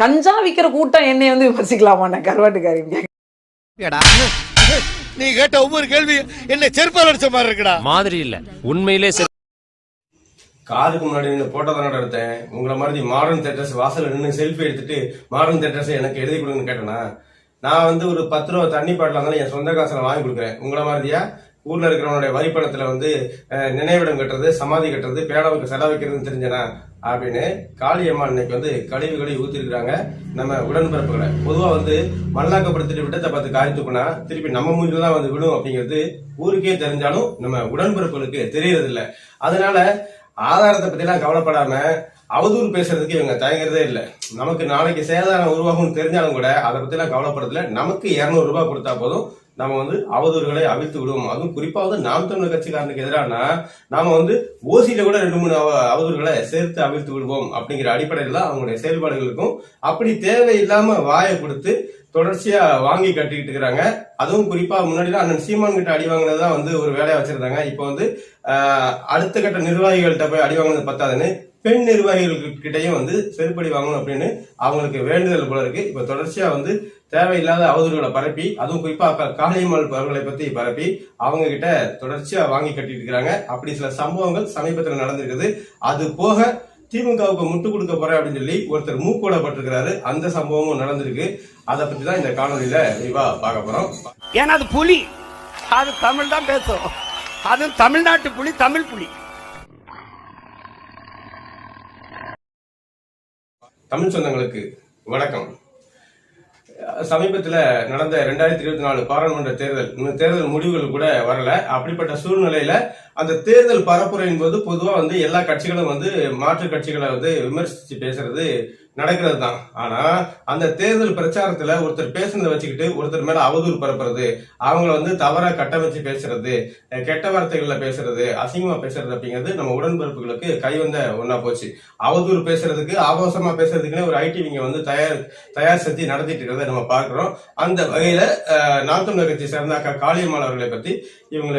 கஞ்சா விக்கிற கூட்டம் என்னை வந்து விமர்சிக்கலாமா? கருவாட்டுக்காரிங்க. நீ கேட்ட ஒவ்வொரு கேள்வி என்ன செருப்பால் அடிச்ச மாதிரி இருக்குடா. மாதிரி இல்ல. உண்மையிலே காருக்கு முன்னாடி நின்று போட்டோ தான் எடுத்தேன். உங்களை மாதிரி மாடர்ன் தேட்டர்ஸ் வாசல்ல நின்று செல்ஃபி எடுத்துட்டு மாடர்ன் தேட்டர்ஸ் எனக்கு எழுதி கொடுங்கன்னு கேட்டேனா? நான் வந்து ஒரு பத்து ரூபா தண்ணி பாட்டில் இருந்தாலும் என் சொந்த காசுல வாங்கி கொடுக்குறேன். உங்களை மாதிரியா? ஊர்ல இருக்கிறவனுடைய வரிப்பணத்துல வந்து நினைவிடம் கட்டுறது சமாதி கட்டுறது பேனாவுக்கு செலவு வைக்கிறதுன்னு தெரிஞ்சனா அப்படின்னு காளியம்மா இன்னைக்கு வந்து கழிவு கழிவு ஊத்திருக்கிறாங்க. நம்ம உடன்பிறப்புகளை. பொதுவா வந்து மல்லாக்கப்படுத்திட்டு விட்டத்தை பார்த்து காரி தூக்குனா திருப்பி நம்ம மூஞ்சில தான் வந்து விடும் அப்படிங்கிறது ஊருக்கே தெரிஞ்சாலும் நம்ம உடன்பிறப்புகளுக்கு தெரியறது இல்லை அதனால ஆதாரத்தை பத்தி எல்லாம் கவலைப்படாம அவதூறு பேசுறதுக்கு இவங்க தயங்குறதே இல்லை. நமக்கு நாளைக்கு சேதாரம் உருவாகும்னு தெரிஞ்சாலும் கூட அதை பத்தி எல்லாம் கவலைப்படுறதுல நமக்கு 200 ரூபாய் கொடுத்தா போதும். நம்ம வந்து அவதூறுகளை அவிழ்த்து விடுவோம். அதுவும் குறிப்பா வந்து நாம் தமிழர் கட்சிக்காரனுக்கு எதிரான நாம வந்து ஓசியில கூட ரெண்டு மூணு அவ- அவதூறுகளை சேர்த்து அவிழ்த்து விடுவோம் அப்படிங்கிற அடிப்படையில் தான் அவங்களுடைய செயல்பாடுகளுக்கும் அப்படி தேவையில்லாம வாயை கொடுத்து தொடர்ச்சியா வாங்கி கட்டிக்கிட்டு இருக்கிறாங்க. அதுவும் குறிப்பா முன்னாடி தான் அண்ணன் சீமான் கிட்ட அடி வாங்கினதுதான் வந்து ஒரு வேலையா வச்சிருந்தாங்க. இப்போ வந்து அடுத்த கட்ட நிர்வாகிகள்கிட்ட போய் அடி வாங்கினது பத்தாதுன்னு பெண் நிர்வாகிகள்கிட்டயும் வந்து செருப்படி வாங்கணும் அப்படின்னு அவங்களுக்கு வேண்டுதல் போல இருக்கு. இப்ப தொடர்ச்சியா வந்து தேவையில்லாத அவதூறுகளை பரப்பி அதுவும் குறிப்பா காளியம்மாள் அவர்களை பத்தி பரப்பி அவங்க கிட்ட தொடர்ச்சியா வாங்கி கட்டிட்டு இருக்கிறாங்க. அப்படி சில சம்பவங்கள் சமீபத்தில் நடந்திருக்குது. அது போக திமுகவுக்கு முட்டு கொடுக்க போறேன் அப்படின்னு சொல்லி ஒருத்தர் மூக்கோடப்பட்டிருக்கிறாரு. அந்த சம்பவமும் நடந்திருக்கு. அதை பத்தி தான் இந்த காணொலியில விரிவா பார்க்க போறோம். ஏன்னா அது புலி. அது தமிழ் தான் பேசும் அது தமிழ்நாட்டு புலி தமிழ் புலி. தமிழ் சொந்தங்களுக்கு வணக்கம். சமீபத்துல நடந்த ரெண்டாயிரத்தி இருபத்தி நாலு பாராளுமன்ற தேர்தல் இந்த தேர்தல் முடிவுகள் கூட வரல. அப்படிப்பட்ட சூழ்நிலையில அந்த தேர்தல் பரப்புரையின் போது பொதுவா வந்து எல்லா கட்சிகளும் வந்து மாற்று கட்சிகளை வந்து விமர்சிச்சு பேசுறது நடக்கிறது தான் ஆனா அந்த தேர்தல் பிரச்சாரத்துல ஒருத்தர் பேசுனதை வச்சுக்கிட்டு ஒருத்தர் மேல அவதூறு பரப்புறது அவங்கள வந்து தவறா கட்டமைச்சு பேசுறது கெட்ட வார்த்தைகள்ல பேசுறது அசிங்கமா பேசுறது அப்படிங்கிறது நம்ம உடன்பிறப்புகளுக்கு கைவந்த ஒன்னா போச்சு. அவதூறு பேசுறதுக்கு ஆபாசமா பேசுறதுக்குன்னு ஒரு ஐடிவிங்க வந்து தயார் தயார் செஞ்சு நடத்திட்டு இருக்கிறத நம்ம பாக்குறோம் அந்த வகையில நாத்தம் கட்சி சேர்ந்த அக்கா காளியம்மாள் அவர்களை பத்தி இவங்க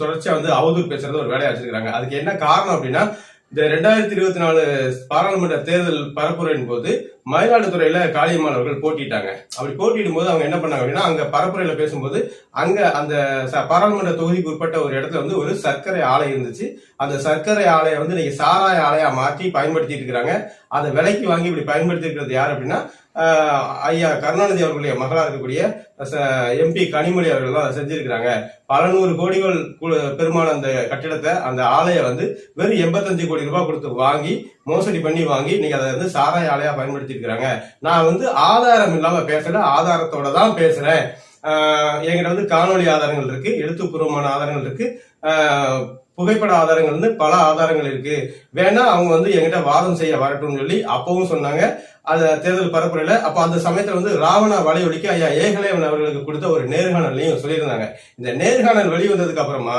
தொடர்ச்சியா வந்து அவதூறு பேசுறது ஒரு வேலையா வச்சிருக்காங்க அதுக்கு என்ன காரணம் அப்படின்னா இந்த ரெண்டாயிரத்தி இருபத்தி நாலு பாராளுமன்ற தேர்தல் பரப்புரையின் போது மயிலாடுதுறையில காளியம்மாள் அவர்கள் போட்டிட்டாங்க அப்படி போட்டிடும் போது அவங்க என்ன பண்ணாங்க அப்படின்னா அங்க பரப்புரையில பேசும்போது அங்க அந்த ச- பாராளுமன்ற தொகுதிக்கு உட்பட்ட ஒரு இடத்துல வந்து ஒரு சர்க்கரை ஆலை இருந்துச்சு. அந்த சர்க்கரை ஆலையை வந்து இன்னைக்கு சாராய ஆலையா மாற்றி பயன்படுத்திட்டு இருக்கிறாங்க. அதை விலைக்கு வாங்கி இப்படி பயன்படுத்தி இருக்கிறது யார் அப்படின்னா ஐயா கருணாநிதி அவர்களுடைய மகளாக இருக்கக்கூடிய எம்பி கனிமொழி அவர்கள் தான் அதை செஞ்சிருக்கிறாங்க. பல நூறு கோடிகள் பெருமான அந்த கட்டிடத்தை அந்த ஆலையை வந்து வெறும் எண்பத்தஞ்சு கோடி ரூபாய் கொடுத்து வாங்கி மோசடி பண்ணி வாங்கி இன்னைக்கு அதை வந்து சாராய ஆலையா பயன்படுத்தி இருக்கிறாங்க நான் வந்து ஆதாரம் இல்லாம பேசல ஆதாரத்தோட தான் பேசுறேன். என்கிட்ட வந்து காணொளி ஆதாரங்கள் இருக்கு எழுத்துப்பூர்வமான ஆதாரங்கள் இருக்கு. புகைப்பட ஆதாரங்கள்னு பல ஆதாரங்கள் இருக்கு. வேணா அவங்க வந்து என்கிட்ட வாதம் செய்ய வரட்டும்னு சொல்லி அப்பவும் சொன்னாங்க. அந்த தேர்தல் பரப்புரையில அப்ப அந்த சமயத்துல வந்து ராவண வலையொலிக்கு ஐயா ஏகலேவன் அவர்களுக்கு கொடுத்த ஒரு நேர்காணலையும் சொல்லியிருந்தாங்க. இந்த நேர்காணல் வெளிவந்ததுக்கு அப்புறமா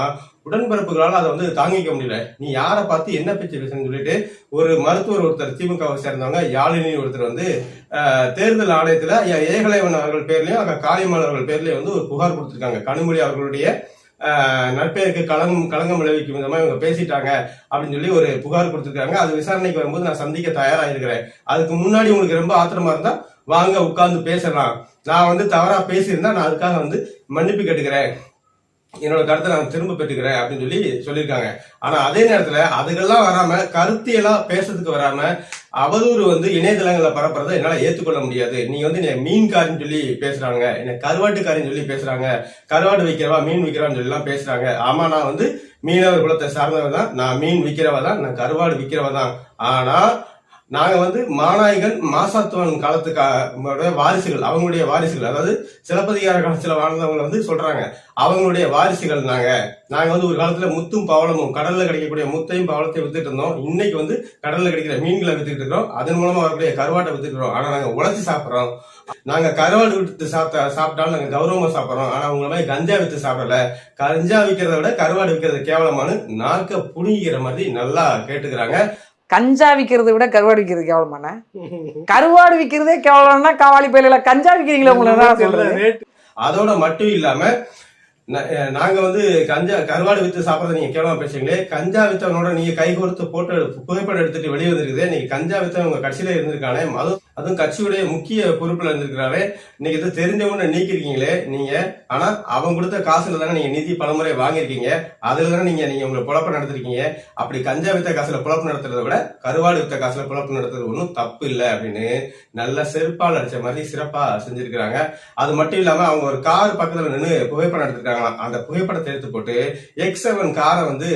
உடன்பிறப்புகளால் அதை வந்து தாங்கிக்க முடியல. நீ யாரை பார்த்து என்ன பேச்சு பேசுன்னு சொல்லிட்டு ஒரு மருத்துவர் ஒருத்தர் திமுகவை சேர்ந்தவங்க யாழினி ஒருத்தர் வந்து தேர்தல் ஆணையத்துல ஐயா ஏகலைவன் அவர்கள் பேர்லயும் அங்க காளியம்மாள் அவர்கள் பேர்லயும் வந்து ஒரு புகார் கொடுத்திருக்காங்க. கனிமொழி அவர்களுடைய நற்பெயருக்கு களங்கம் களங்கம் விளைவிக்கும். விதமா இவங்க பேசிட்டாங்க அப்படின்னு சொல்லி ஒரு புகார் கொடுத்துருக்காங்க. அது விசாரணைக்கு வரும்போது நான் சந்திக்க தயாரா இருக்கிறேன் அதுக்கு முன்னாடி உங்களுக்கு ரொம்ப ஆத்திரமா இருந்தா வாங்க உட்கார்ந்து பேசலாம். நான் வந்து தவறா பேசியிருந்தா நான் அதுக்காக வந்து மன்னிப்பு கேட்டுக்கிறேன். என்னோட கருத்தை நான் திரும்ப பெற்றுக்கிறேன் அப்படின்னு சொல்லி சொல்லியிருக்காங்க. ஆனா அதே நேரத்துல அதுக்கெல்லாம் வராம கருத்தியெல்லாம் பேசுறதுக்கு வராம அவதூறு வந்து இணையதளங்களில் பரப்புறதை என்னால ஏத்துக்கொள்ள முடியாது. நீ வந்து என்னை மீன்காரின்னு சொல்லி பேசுறாங்க என்ன கருவாட்டுக்காரின்னு சொல்லி பேசுறாங்க. கருவாடு விற்கிறவா மீன் விற்கிறான்னு சொல்லி எல்லாம் பேசுறாங்க. ஆமா நான் வந்து மீனவர் குலத்தை சார்ந்தவர் தான் நான் மீன் விற்கிறவ தான் நான் கருவாடு விற்கிறவ தான் ஆனா நாங்க வந்து மாநாயகன் மாசாத்துவன் காலத்துக்காக வாரிசுகள் அவங்களுடைய வாரிசுகள் அதாவது சிலப்பதிகார காலத்துல வாழ்ந்தவங்க வந்து சொல்றாங்க. அவங்களுடைய வாரிசுகள் நாங்க. நாங்க வந்து ஒரு காலத்துல முத்தும் பவளமும் கடல்ல கிடைக்கக்கூடிய முத்தையும் பவளத்தையும் வித்துட்டு இருந்தோம். இன்னைக்கு வந்து கடல்ல கிடைக்கிற மீன்களை வித்துட்டு இருக்கோம் அதன் மூலமா வரக்கூடிய கருவாட்டை வித்துட்டு இருக்கோம் ஆனா நாங்க உழைச்சு சாப்பிடுறோம். நாங்க கருவாடு வித்து சாப்பிட்ட சாப்பிட்டாலும் நாங்க கௌரவமா சாப்பிடுறோம். ஆனா உங்களை மாதிரி கஞ்சா வித்து சாப்பிடல. கஞ்சா விற்கிறத விட கருவாடு விற்கிறது கேவலமானு நாக்க புடுங்கிக்கிற மாதிரி நல்லா கேட்டுக்கிறாங்க. கஞ்சா விக்கிறதை விட கருவாடு விக்கிறது கேவலமான கருவாடு விக்கிறதே கேவலம்னா காவாலி பயில கஞ்சா விக்கிறீங்களா உங்களை சொல்றது? அதோட மட்டும் இல்லாம நாங்க வந்து கஞ்சா கருவாடு வித்து சாப்பிடறத நீங்க கேவலமா பேசுறீங்களே கஞ்சா வித்தவனோட நீங்க கை கோர்த்து போட்டோ புகைப்படம் எடுத்துட்டு வெளியே வந்திருக்குதே நீங்க கஞ்சா வித்தவன் உங்க கட்சியில இருந்திருக்கானே அது அதுவும் கட்சியுடைய முக்கிய பொறுப்புல இருந்திருக்கிறாரு. இன்னைக்கு இது தெரிஞ்சவங்க நீக்கிருக்கீங்களே நீங்க. ஆனா அவங்க கொடுத்த காசுல தானே நீங்க நிதி பலமுறை வாங்கியிருக்கீங்க. அதுல தானே நீங்க நீங்க உங்களை புழப்பு நடத்திருக்கீங்க. அப்படி கஞ்சா வித்த காசுல புழப்பு நடத்துறத விட கருவாடு வித்த காசுல புழப்பு நடத்துறது ஒன்றும் தப்பு இல்லை அப்படின்னு நல்ல செருப்பால் அடிச்ச மாதிரி சிறப்பா செஞ்சிருக்கிறாங்க. அது மட்டும் இல்லாம அவங்க ஒரு கார் பக்கத்துல நின்று புகைப்படம் எடுத்திருக்காங்களாம். அந்த புகைப்படத்தை எடுத்து போட்டு எக்ஸ் செவன் காரை வந்து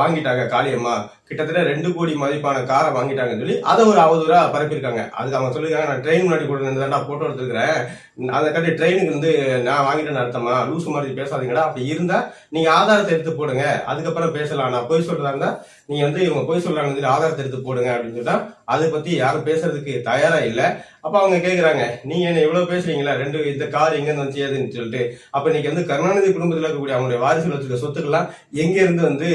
வாங்கிட்டாங்க காளியம்மா. கிட்டத்தட்ட ரெண்டு கோடி மதிப்பான காரை வாங்கிட்டாங்கன்னு சொல்லி அதை ஒரு அவதூறா பரப்பியிருக்காங்க. அதுக்கு அவங்க சொல்லியிருக்காங்க நான் ட்ரெயின் முன்னாடி கூட நின்று தான் போட்டோ எடுத்துருக்கிறேன். அதை கட்டி ட்ரெயினுக்கு வந்து நான் வாங்கிட்டேன்னு அர்த்தமா? லூசு மாதிரி பேசாதீங்கடா. அப்படி இருந்தா நீங்க ஆதாரத்தை எடுத்து போடுங்க. அதுக்கப்புறம் பேசலாம். நான் பொய் சொல்றதா இருந்தா நீங்க வந்து இவங்க பொய் சொல்றாங்க சொல்லி ஆதாரத்தை எடுத்து போடுங்க அப்படின்னு சொன்னா அதை பத்தி யாரும் பேசுறதுக்கு தயாரா இல்ல. அப்ப அவங்க கேக்குறாங்க நீங்க என்ன இவ்வளவு பேசுறீங்களா? ரெண்டு இந்த கார் எங்க இருந்து வந்துச்சு? ஏதுன்னு சொல்லிட்டு. அப்ப இன்னைக்கு வந்து கருணாநிதி குடும்பத்துல இருக்கக்கூடிய அவங்களுடைய வாரிசுகள் வச்சிருக்க சொத்துக்கெல்லாம் எங்க இருந்து வந்து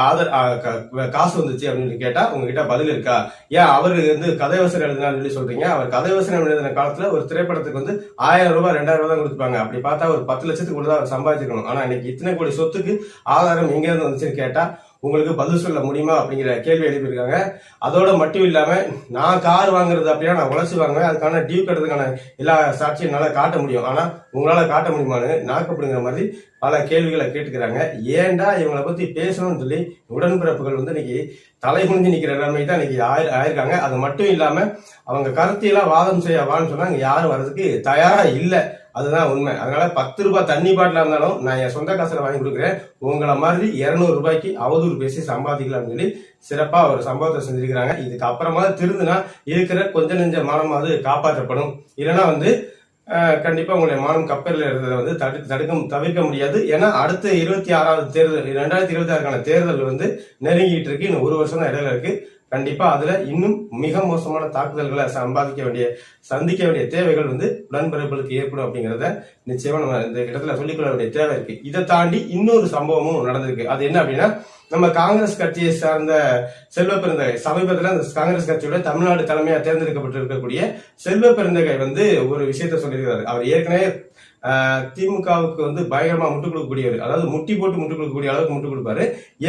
ஆதார் ஆதர் க- காசு வந்துச்சு அப்படின்னு கேட்டா உங்ககிட்ட பதில் இருக்கா? ஏன் அவரு வந்து கதைவசனம் எழுதினான்னு சொல்லி சொல்றீங்க. அவர் கதைவசனம் எழுதின காலத்துல ஒரு திரைப்படத்துக்கு வந்து ஆயிரம் ரூபாய் ரெண்டாயிரம் ரூபாய் தான் கொடுத்துருப்பாங்க அப்படி பார்த்தா ஒரு பத்து லட்சத்துக்கு கூட தான் சம்பாதிச்சிருக்கணும். ஆனா இன்னைக்கு இத்தனை கோடி சொத்துக்கு ஆதாரம் எங்க இருந்து வந்துச்சுன்னு கேட்டா உங்களுக்கு பதில் சொல்ல முடியுமா அப்படிங்கிற கேள்வி எழுப்பியிருக்காங்க. அதோட மட்டும் இல்லாம நான் கார் வாங்குறது அப்படின்னா நான் உழைச்சி வாங்குவேன். அதுக்கான டியூ கட்டுறதுக்கான எல்லா சாட்சியும் என்னால் காட்ட முடியும். ஆனா உங்களால காட்ட முடியுமான்னு நாக்கப்படுங்கிற மாதிரி பல கேள்விகளை கேட்டுக்கிறாங்க. ஏன்டா இவங்களை பத்தி பேசணும்னு சொல்லி உடன்பிறப்புகள் வந்து இன்னைக்கு தலை குனிஞ்சு நிற்கிற நிலைமை தான் இன்னைக்கு ஆயி- ஆயிருக்காங்க. அது மட்டும் இல்லாம அவங்க கருத்தையெல்லாம் வாதம் செய்ய வான்னு சொன்னால் யாரும் வர்றதுக்கு தயாரா இல்லை. அதுதான் உண்மை. அதனால பத்து ரூபாய் தண்ணி பாட்டிலா இருந்தாலும் நான் என் சொந்த காசுல வாங்கி கொடுக்குறேன். உங்களை மாதிரி இருநூறு ரூபாய்க்கு அவதூறு பேசி சம்பாதிக்கலாம்னு சொல்லி சிறப்பா ஒரு சம்பவத்தை செஞ்சிருக்கிறாங்க. இதுக்கு அப்புறமா திருந்துனா இருக்கிற கொஞ்ச நெஞ்ச மானமாவது காப்பாற்றப்படும். இல்லைன்னா வந்து கண்டிப்பா உங்களுடைய மானம் கப்பலில் இருந்ததை வந்து தடு தடுக்க தவிர்க்க முடியாது. ஏன்னா அடுத்த இருபத்தி ஆறாவது தேர்தல் ரெண்டாயிரத்தி இருபத்தி ஆறுக்கான தேர்தல் வந்து நெருங்கிட்டு இருக்கு. இன்னும் ஒரு வருஷம் தான் இடையில இருக்கு. கண்டிப்பா அதுல இன்னும் மிக மோசமான தாக்குதல்களை சம்பாதிக்க வேண்டிய சந்திக்க வேண்டிய தேவைகள் வந்து உடன்பிறப்புகளுக்கு ஏற்படும் அப்படிங்கறத நிச்சயமா நம்ம இந்த இடத்துல சொல்லிக்கொள்ள வேண்டிய தேவை இருக்கு. இதை தாண்டி இன்னொரு சம்பவமும் நடந்திருக்கு. அது என்ன அப்படின்னா நம்ம காங்கிரஸ் கட்சியை சார்ந்த செல்வ பெருந்தகை சமீபத்துல அந்த காங்கிரஸ் கட்சியோட தமிழ்நாடு தலைமையா தேர்ந்தெடுக்கப்பட்டு இருக்கக்கூடிய செல்வ பெருந்தகை வந்து ஒரு விஷயத்த சொல்லியிருக்கிறார் அவர் ஏற்கனவே திமுகவுக்கு வந்து பயங்கரமா முட்டு கொடுக்கக்கூடியவர். அதாவது முட்டி போட்டு முட்டு கொடுக்கக்கூடிய அளவுக்கு முட்டு கொடுப்பாரு.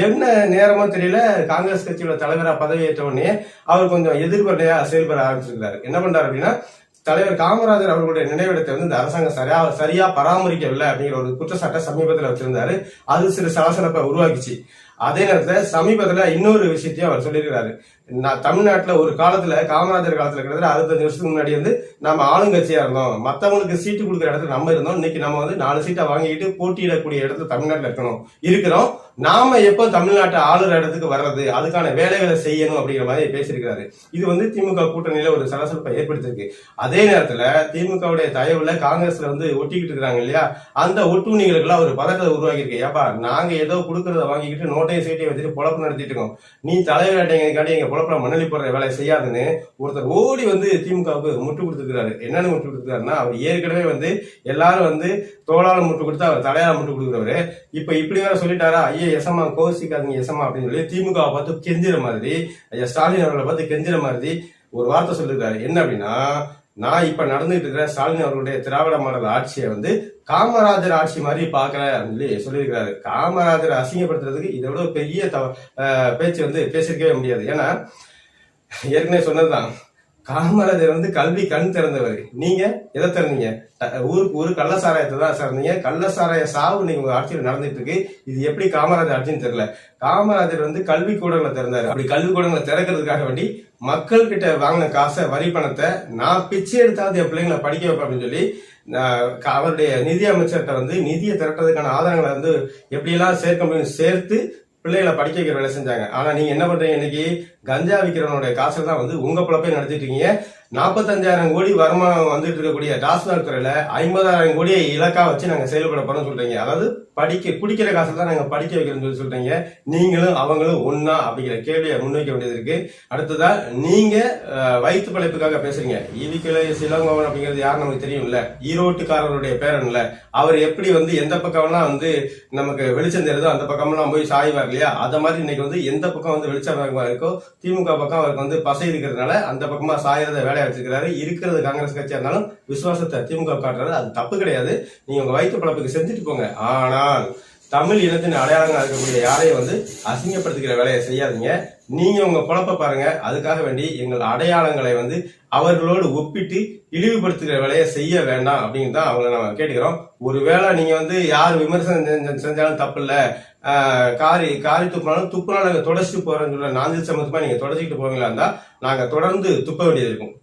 என்ன நேரமோ தெரியல காங்கிரஸ் கட்சியோட தலைவரா பதவியேற்ற உடனே அவர் கொஞ்சம் எதிர்மறையா செயல்பட ஆரம்பிச்சிருக்காரு என்ன பண்றாரு அப்படின்னா தலைவர் காமராஜர் அவர்களுடைய நினைவிடத்தை வந்து இந்த அரசாங்கம் சரியா சரியா பராமரிக்கவில்லை அப்படிங்கிற ஒரு குற்றச்சாட்டை சமீபத்துல வச்சிருந்தாரு. அது சிறு சலசலப்பை உருவாக்கிச்சு. அதே நேரத்துல சமீபத்துல இன்னொரு விஷயத்தையும் அவர் சொல்லியிருக்கிறாரு. நான் தமிழ்நாட்டுல ஒரு காலத்துல காமராஜர் காலத்துல கிட்டத்தட்ட அறுபத்தஞ்சு வருஷத்துக்கு முன்னாடி வந்து நம்ம ஆளுங்கட்சியா இருந்தோம். மத்தவங்களுக்கு சீட்டு கொடுக்குற இடத்துல நம்ம இருந்தோம். இன்னைக்கு நம்ம வந்து நாலு சீட்டை வாங்கிட்டு போட்டியிடக்கூடிய இடத்துல தமிழ்நாட்டுல இருக்கணும். இருக்கிறோம். நாம எப்போ தமிழ்நாட்டை ஆளுற இடத்துக்கு வர்றது அதுக்கான வேலைகளை செய்யணும் அப்படிங்கிற மாதிரி பேசியிருக்கிறாரு. இது வந்து திமுக கூட்டணியில ஒரு சலசலப்பை ஏற்படுத்திருக்கு அதே நேரத்துல திமுகவுடைய தயவுல காங்கிரஸ்ல வந்து ஒட்டிக்கிட்டு இருக்காங்க இல்லையா? அந்த ஒட்டுணிகளுக்கெல்லாம் ஒரு பதட்டத்தை உருவாக்கி இருக்கு ஏப்பா நாங்க ஏதோ கொடுக்கறத வாங்கிக்கிட்டு நோட்டையும் சீட்டையும் வச்சுட்டு பொழப்பு நடத்திட்டு இருக்கோம். நீ தலைவராட்டிங்காட்டி எங்க பொழப்புல மண்ணலி போடுற வேலை செய்யாதுன்னு ஒருத்தர் ஓடி வந்து திமுகவுக்கு முட்டு கொடுத்துருக்காரு என்னன்னு முட்டு கொடுத்துருக்காருன்னா அவர் ஏற்கனவே வந்து எல்லாரும் வந்து தோளால முட்டு கொடுத்து அவர் தலையால முட்டு கொடுக்குறவரு. இப்ப இப்படி வேற சொல்லிட்டாரா? ஐயே எசமா கோசிக்காதீங்க எசமா அப்படின்னு சொல்லி திமுகவை பார்த்து கெஞ்சிற மாதிரி ஐயா ஸ்டாலின் அவர்களை பார்த்து கெஞ்சிற மாதிரி ஒரு வார்த்தை சொல்லிருக்காரு. என்ன அப்படின்னா நான் இப்ப நடந்துட்டு இருக்கிற ஸ்டாலின் அவர்களுடைய திராவிட மாடல் ஆட்சியை வந்து காமராஜர் ஆட்சி மாதிரி பார்க்கல அப்படின்னு சொல்லி சொல்லியிருக்கிறாரு. காமராஜர் அசிங்கப்படுத்துறதுக்கு இதை விட பெரிய தவ- பேச்சு வந்து பேசியிருக்கவே முடியாது. ஏன்னா ஏற்கனவே சொன்னதுதான் காமராஜர் வந்து கல்வி கண் திறந்தவர். நீங்க எதை திறந்தீங்க? ஊருக்கு ஊருக்கு ஊரு கள்ளசாராயத்தை தான் சார்ந்தீங்க. கள்ளசாராய சாவு நீங்க உங்க ஆட்சியில் நடந்துட்டு இருக்கு இது எப்படி காமராஜர் ஆட்சின்னு தெரியல. காமராஜர் வந்து கல்வி கூடங்களை திறந்தாரு. அப்படி கல்வி கூடங்களை திறக்கிறதுக்காக வேண்டி மக்கள் கிட்ட வாங்கின காசை வரி பணத்தை நான் பிச்சை எடுத்தாவது என் பிள்ளைங்களை படிக்க வைப்பேன் அப்படின்னு சொல்லி நான் அவருடைய நிதி அமைச்சர்கிட்ட வந்து நிதியை திரட்டுறதுக்கான ஆதாரங்களை வந்து எப்படியெல்லாம் சேர்க்க முடியும் சேர்த்து பிள்ளைகளை படிக்க வைக்கிற வேலை செஞ்சாங்க. ஆனா நீங்க என்ன பண்றீங்க? இன்னைக்கு கஞ்சா விற்கிறவனுடைய காசுல தான் வந்து உங்க பிழப்பையும் நடத்திட்டு இருக்கீங்க. நாற்பத்தஞ்சாயிரம் கோடி வருமானம் வந்துட்டு இருக்கக்கூடிய டாஸ்மாக் துறையில ஐம்பதாயிரம் கோடியை இலக்கா வச்சு நாங்க செயல்பட போறோம்னு சொல்றீங்க. அதாவது படிக்க குடிக்கிற காசு தான் நாங்க படிக்க வைக்கிறோம்னு சொல்லி சொல்றீங்க. நீங்களும் அவங்களும் ஒன்னா அப்படிங்கிற கேள்வியை முன்வைக்க வேண்டியது இருக்கு. அடுத்ததா நீங்க வயிற்று படைப்புக்காக பேசுறீங்க. ஈவிக்கிளை சிலங்கோவன் அப்படிங்கிறது யார் நமக்கு தெரியும்ல? ஈரோட்டுக்காரருடைய பேரன்ல. அவர் எப்படி வந்து எந்த பக்கம்லாம் வந்து நமக்கு வெளிச்சம் தெரியுதோ அந்த பக்கம்லாம் போய் சாய்வார் இல்லையா? அத மாதிரி இன்னைக்கு வந்து எந்த பக்கம் வந்து வெளிச்சம் இருக்கோ திமுக பக்கம் அவருக்கு வந்து பசை இருக்கிறதுனால அந்த பக்கமா சாயறத வேலையா வச்சிருக்கிறாரு இருக்கிறது காங்கிரஸ் கட்சியா இருந்தாலும் விசுவாசத்தை திமுக காட்டுறாரு அது தப்பு கிடையாது. நீங்க உங்க வயிற்று பழப்புக்கு செஞ்சுட்டு போங்க. ஆனால் தமிழ் இனத்தின் அடையாளங்கள் இருக்கக்கூடிய யாரையும் வந்து அசிங்கப்படுத்துகிற வேலையை செய்யாதீங்க. நீங்க உங்க குழப்ப பாருங்க. அதுக்காக வேண்டி எங்கள் அடையாளங்களை வந்து அவர்களோடு ஒப்பிட்டு இழிவுபடுத்துகிற வேலையை செய்ய வேண்டாம் அப்படின்னு தான் அவங்களை நம்ம கேட்டுக்கிறோம். ஒருவேளை நீங்க வந்து யார் விமர்சனம் செஞ்ச- செஞ்சாலும் தப்பு இல்ல ஆஹ் காரி காரி துப்புனாலும் துப்புனா நாங்கள் தொடச்சிட்டு போறோம்னு சொல்ல நாஞ்சில் சமத்துமா நீங்க தொடச்சிக்கிட்டு போவீங்களா இருந்தா நாங்க தொடர்ந்து துப்ப வேண்டியது இருக்கும்.